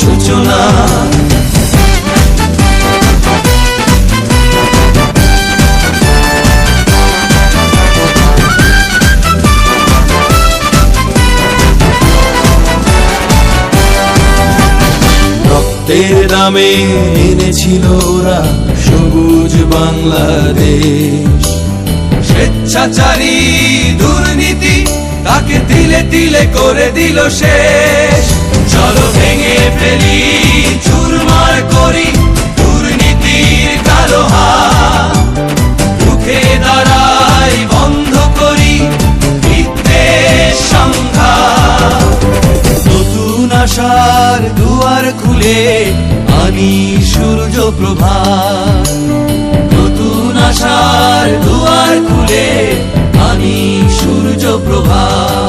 সূচনা। রক্তের দামে এনেছিল ওরা সবুজ বাংলাদেশ। স্বেচ্ছাচারী দুর্নীতি তাকে তিলে তিলে করে দিল শেষ। আশার দুয়ার খুলে আনি সূর্য প্রভা নতুন আশার দুয়ার খুলে আনি সূর্য প্রভাত।